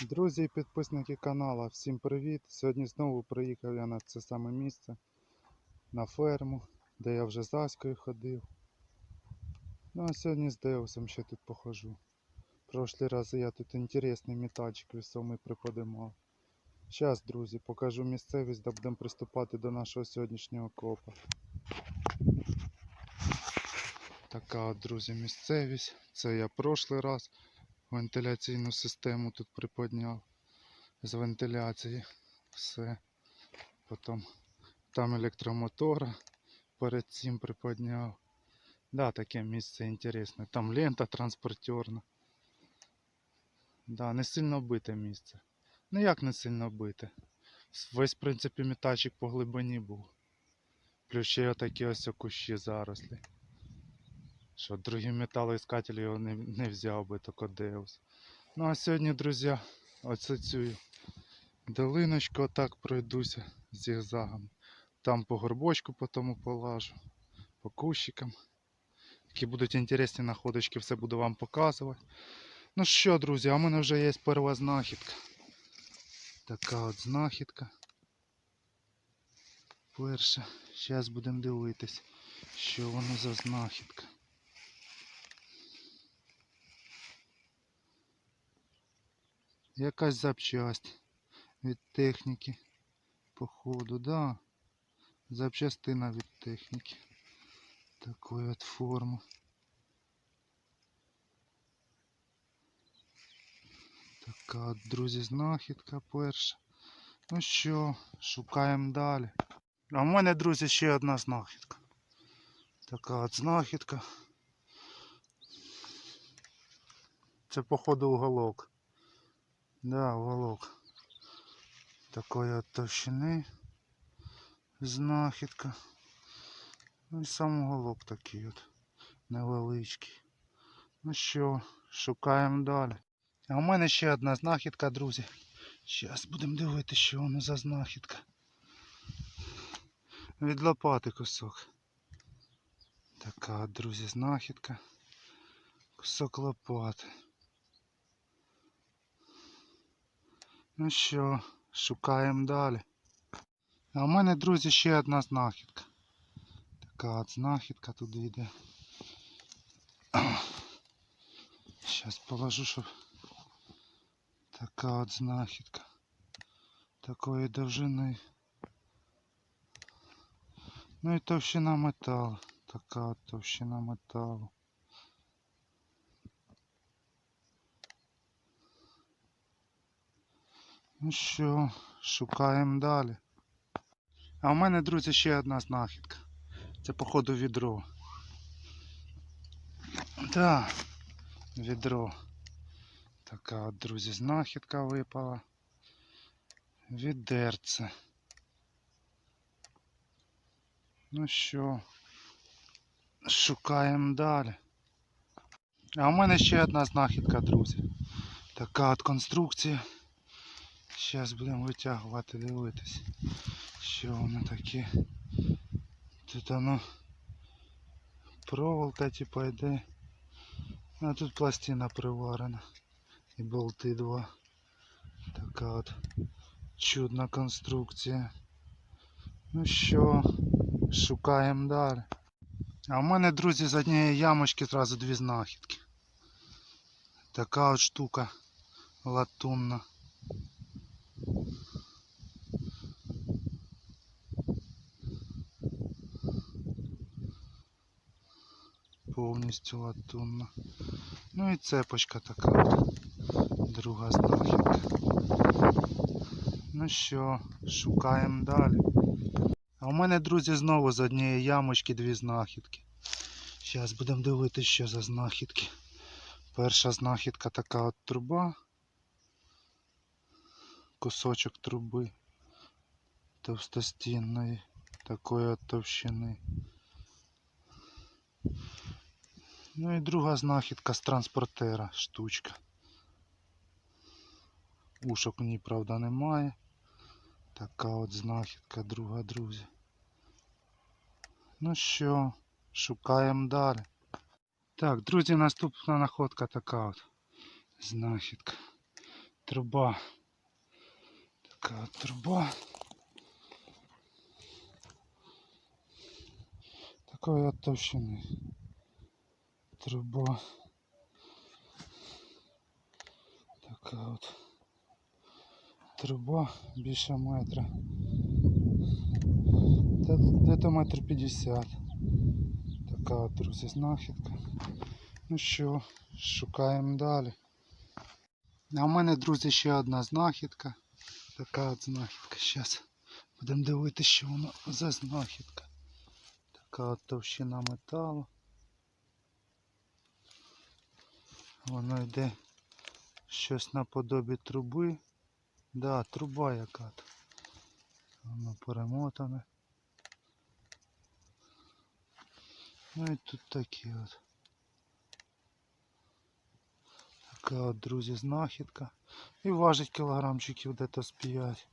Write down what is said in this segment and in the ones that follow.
Друзі і підписники каналу, всім привіт! Сьогодні знову приїхав я на це саме місце, на ферму, де я вже з Аською ходив. Ну а сьогодні з Деусом ще тут похожу. Прошлі рази я тут інтересний метальчик весомий приподимав. Зараз, друзі, покажу місцевість, де будемо приступати до нашого сьогоднішнього копа. Така друзі, місцевість. Це я прошлий раз вентиляційну систему тут приподняв з вентиляції. Все. Потім там електромотора перед цим приподняв. Да, таке місце інтересне. Там лента транспортерна. Да, не сильно бите місце. Ну як не сильно бите? Весь, в принципі, метальчик по глибині був. Плюс ще отакі ось кущі зарослі. Що другий металоіскатель його не, не взяв би, тільки Деус. Ну а сьогодні, друзі, оце цю долиночку отак пройдуся зігзагом. Там по горбочку потім полажу, по кущикам. Які будуть інтересні находочки, все буду вам показувати. Ну що, друзі, а в мене вже є перша знахідка. Така от знахідка. Перша. Зараз будемо дивитись, що воно за знахідка. Якась запчасть від техніки. Походу, да. Запчастина від техніки. Такої от форми. Така от, друзі, знахідка перша. Ну що, шукаємо далі. А в мене, друзі, ще одна знахідка. Така от знахідка. Це, походу, уголок. Да, уголок. От товщини. Знахідка. Ну і сам уголок такий от невеличкий. Ну що, шукаємо далі. А у мене ще одна знахідка, друзі. Зараз будемо дивитися, що воно за знахідка. Від лопати кусок. Така, друзі, знахідка. Кусок лопати. Ну що, шукаємо далі. А у мене, друзі, ще одна знахідка. Така от знахідка тут йде. Зараз положу, щоб така от знахідка. Такої довжини. Ну і товщина металу. Така от товщина металу. Ну що, шукаємо далі. А у мене, друзі, ще одна знахідка. Це, походу, відро. Так, відро. Така от, друзі, знахідка випала. Відерце. Ну що, шукаємо далі. А у мене ще одна знахідка, друзі. Така от конструкція. Зараз будемо витягувати, дивитись, що воно таке. Тут воно проволока типа йде. А тут пластина приварена. І болти два. Така от чудна конструкція. Ну що, шукаємо далі. А в мене, друзі, з однієї ямочки зразу дві знахідки. Така от штука латунна. Повністю латунна. Ну і цепочка така. Друга знахідка. Ну що, шукаємо далі. А у мене, друзі, знову з однієї ямочки дві знахідки. Зараз будемо дивитися, що за знахідки. Перша знахідка така от труба. Кусочок труби товстостінної, такої от товщини. Ну і друга знахідка з транспортера штучка. Ушок в ній, правда, немає. Така от знахідка, друга, друзі. Ну що, шукаємо далі. Так, друзі, наступна находка така от. Знахідка. труба. Така от труба. Такої от товщини. Труба. Така от труба більше метра. Де-то метр п'ятдесят. Така от, друзі, знахідка. Ну що, шукаємо далі. А в мене, друзі, ще одна знахідка. Така от знахідка. Зараз будемо дивитися, що воно за знахідка. Така от товщина металу. Воно йде щось наподобі труби. Да, труба яка то. Воно перемотане. Ну і тут такі от. Така от, друзі, знахідка. І важить кілограмчиків дето з 5.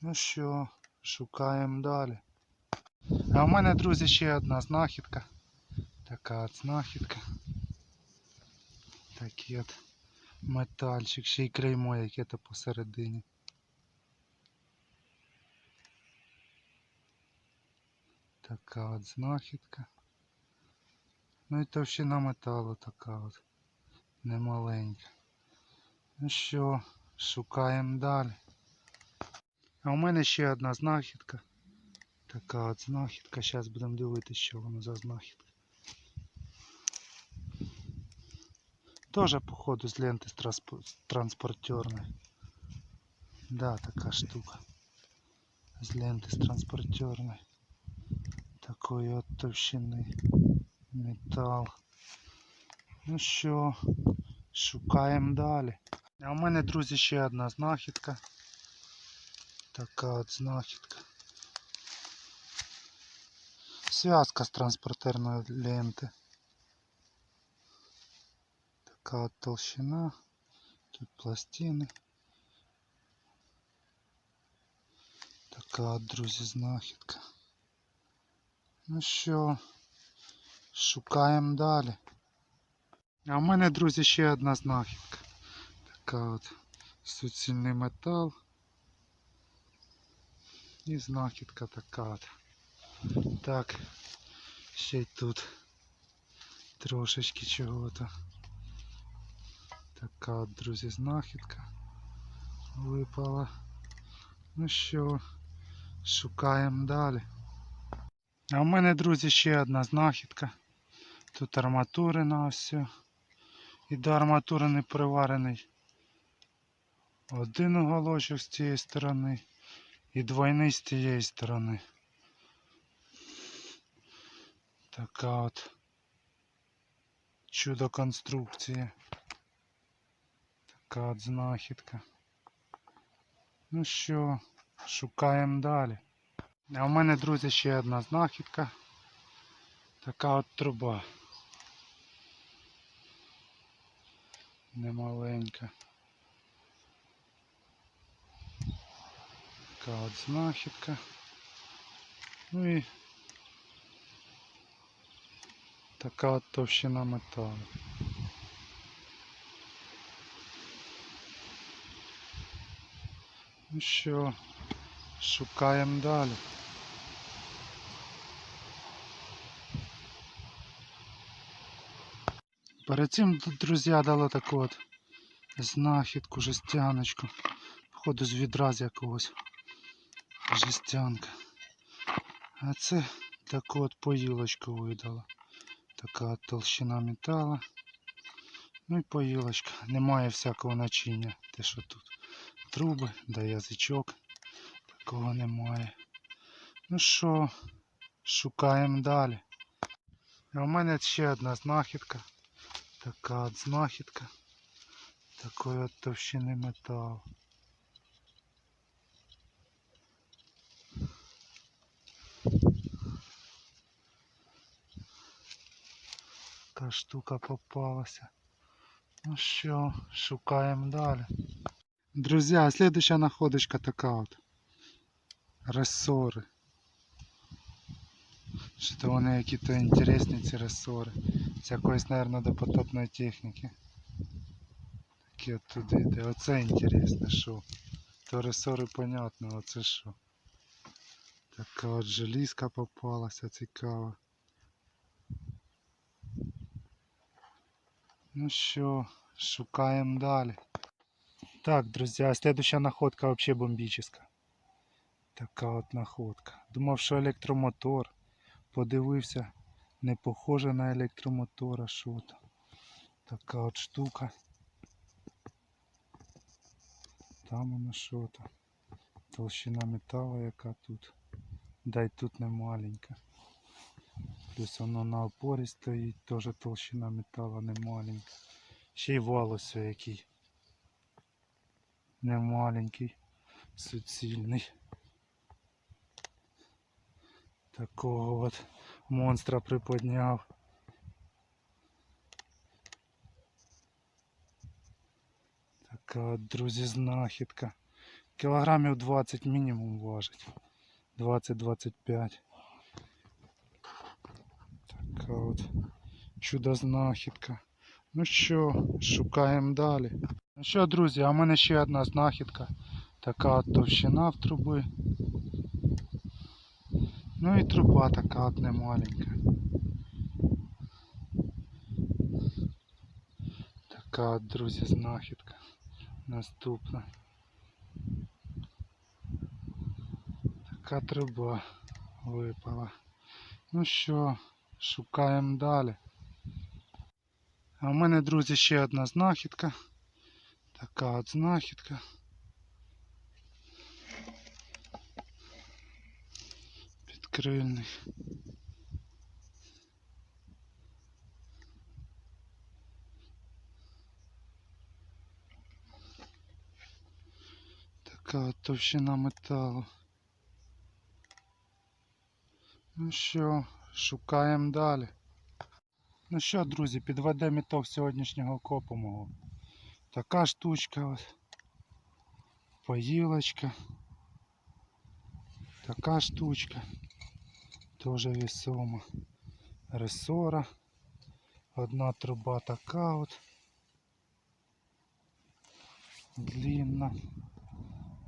Ну що, шукаємо далі. А у мене, друзі, ще одна знахідка. Така от знахідка. Такий от метальчик, ще й клеймо яке то посередині. Така от знахідка. Ну і товщина металу така от. Немаленька. Ну що, шукаємо далі. А у мене ще одна знахідка. Така от знахідка. Зараз будемо дивитися, що воно за знахідка. Тоже, походу, з ленти з трансп- транспортерної. Да, така штука. З ленти з транспортерної. Такої от товщини. Метал. Ну що, шукаємо далі. А у мене, друзі, ще одна знахідка. Така от знахідка. Зв'язка з транспортерної ленти. Така от толщина. Тут пластини. Така от, друзі, знахідка. Ну що, шукаємо далі. А в мене, друзі, ще одна знахідка. Така от суцільний метал. І знахідка така от. Так, ще й тут трошечки чого-то. Така друзі, знахідка випала. Ну що, шукаємо далі. А в мене, друзі, ще одна знахідка. Тут арматури на все. І до арматури не приварений один уголочок з цієї сторони і двойний з тієї сторони. Така от чудо конструкції. Така от знахідка. Ну що, шукаємо далі. А в мене, друзі, ще одна знахідка. Така от труба. Немаленька. Така от знахідка. Ну і така от товщина металу. Ну що, шукаємо далі. Перед цим, друзі, дало таку от знахідку, жестяночку. Походу з відра з якогось жестянка. А це таку от поїлочку видала. Така от толщина металу. Ну і поїлочка. Немає всякого начиння. Те, що тут труби, да язичок. Такого немає. Ну що, шукаємо далі. А у мене ще одна знахідка. Така от знахідка. Такої от товщини металу. Така штука попалася. Ну що, шукаємо далі. Друзі, а следующая находочка така от. Рессори. Що то вони які-то інтересні ці рессори. З якоїсь, мабуть, допотопної техніки. таке туди йде. Оце інтересне, що. То ресори понятно, а це що. Така от желізка попалася, цікава. Ну що, шукаємо далі. Так, друзья, следующая находка вообще бомбическая. Така от находка. Думав, що електромотор. Подивився, не похоже на електромотор, а що то. Така от штука. Там воно що то. Толщина металу яка тут. Да й тут не маленька. Плюс воно на опорі стоїть, теж толщина металу не маленька. Ще й вал ось який. Не маленький, суцільний. Такого от монстра приподняв. Така от, друзі, знахідка. Кілограмів 20 мінімум важить. 20-25. Така от чудо знахідка. Ну що, шукаємо далі. Ну що, друзі, а в мене ще одна знахідка. Така товщина в труби. Ну і труба така от немаленька. Така друзі, знахідка. Наступна. Така труба випала. Ну що, шукаємо далі. А в мене, друзі, ще одна знахідка. Така от знахідка. Підкрильний. Така от товщина металу. Ну що, шукаємо далі. Ну що, друзі, підведемо ітог сьогоднішнього копу мого. Така штучка от. Поїлочка. Така штучка. Тоже весома. Ресора. Одна труба така от. Длинна.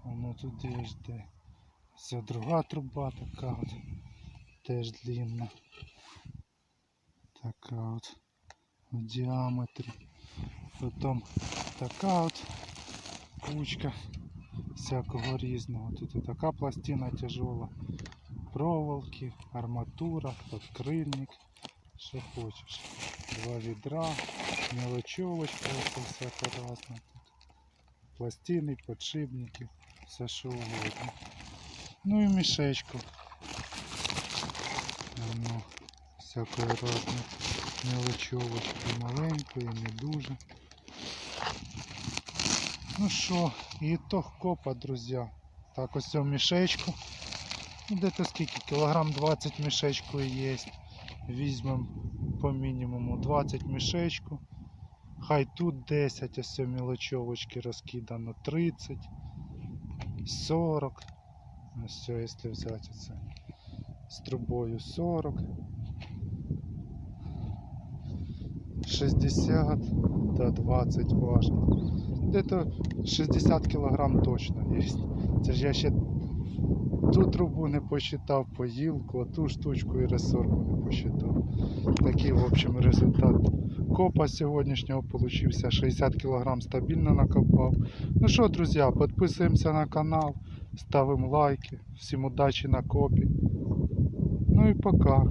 Воно туди жде. Це друга труба така от. Теж длинна. Така от в діаметрі. Потім така от кучка всякого різного. Тут і така пластина тяжела. Проволоки, арматура, подкрильник. Що хочеш. Два відра, всяке разне тут. Пластини, подшипники, все що угодно. Ну і мішечку. Воно всякої разної мелочевочки маленької, не дуже. Ну що, ітог копа, друзі. Так, ось в мішечку. Ну, Де-то скільки? Кілограм 20 мішечку є. Візьмемо по мінімуму 20 мішечку. Хай тут 10, ось мілочовочки розкидано 30, 40. Ось якщо взяти це з трубою 40. 60 та 20 важить. Где-то 60 кілограм точно є. Це ж я ще ту трубу не посчитав, поїлку, а ту штучку і ресорку не посчитав. Такий, в общем, результат копа сьогоднішнього получився. 60 кг стабільно накопав. Ну що, друзі, підписуємося на канал, ставимо лайки. Всім удачі на копі. Ну і пока.